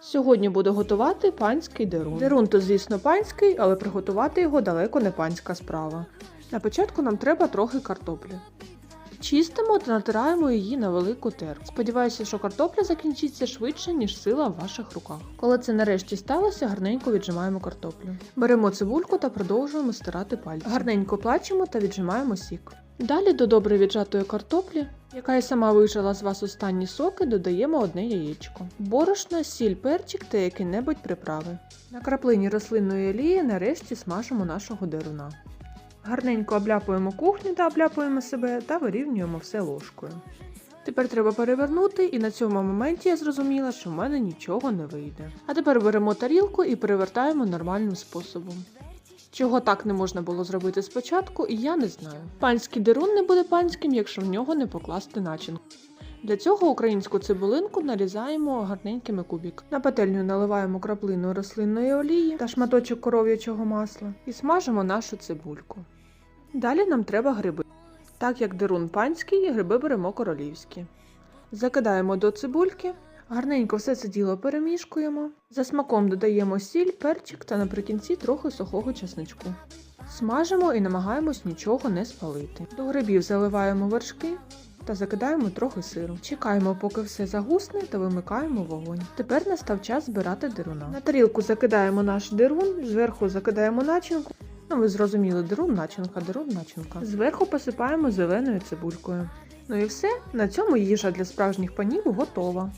Сьогодні буду готувати панський дерун. Дерун то, звісно, панський, але приготувати його далеко не панська справа. На початку нам треба трохи картоплі. Чистимо та натираємо її на велику терку. Сподіваюся, що картопля закінчиться швидше, ніж сила в ваших руках. Коли це нарешті сталося, гарненько віджимаємо картоплю. Беремо цибульку та продовжуємо стирати пальці. Гарненько плачемо та віджимаємо сік. Далі до добре віджатої картоплі, яка і сама вижила з вас останні соки, додаємо одне яєчко. Борошно, сіль, перчик та які-небудь приправи. На краплині рослинної олії нарешті смажимо нашого деруна. Гарненько обляпуємо кухню та обляпуємо себе та вирівнюємо все ложкою. Тепер треба перевернути, і на цьому моменті я зрозуміла, що в мене нічого не вийде. А тепер беремо тарілку і перевертаємо нормальним способом. Чого так не можна було зробити спочатку, я не знаю. Панський дерун не буде панським, якщо в нього не покласти начинку. Для цього українську цибулинку нарізаємо гарненькими кубиками. На пательню наливаємо краплину рослинної олії та шматочок коров'ячого масла і смажимо нашу цибульку. Далі нам треба гриби. Так як дерун панський, гриби беремо королівські. Закидаємо до цибульки, гарненько все це діло перемішкуємо. За смаком додаємо сіль, перчик та наприкінці трохи сухого чесничку. Смажимо і намагаємось нічого не спалити. До грибів заливаємо вершки та закидаємо трохи сиру. Чекаємо, поки все загусне та вимикаємо вогонь. Тепер настав час збирати деруна. На тарілку закидаємо наш дерун, зверху закидаємо начинку. Ну, ви зрозуміли, дерун, начинка, дерун, начинка. Зверху посипаємо зеленою цибулькою. Ну і все, на цьому їжа для справжніх панів готова.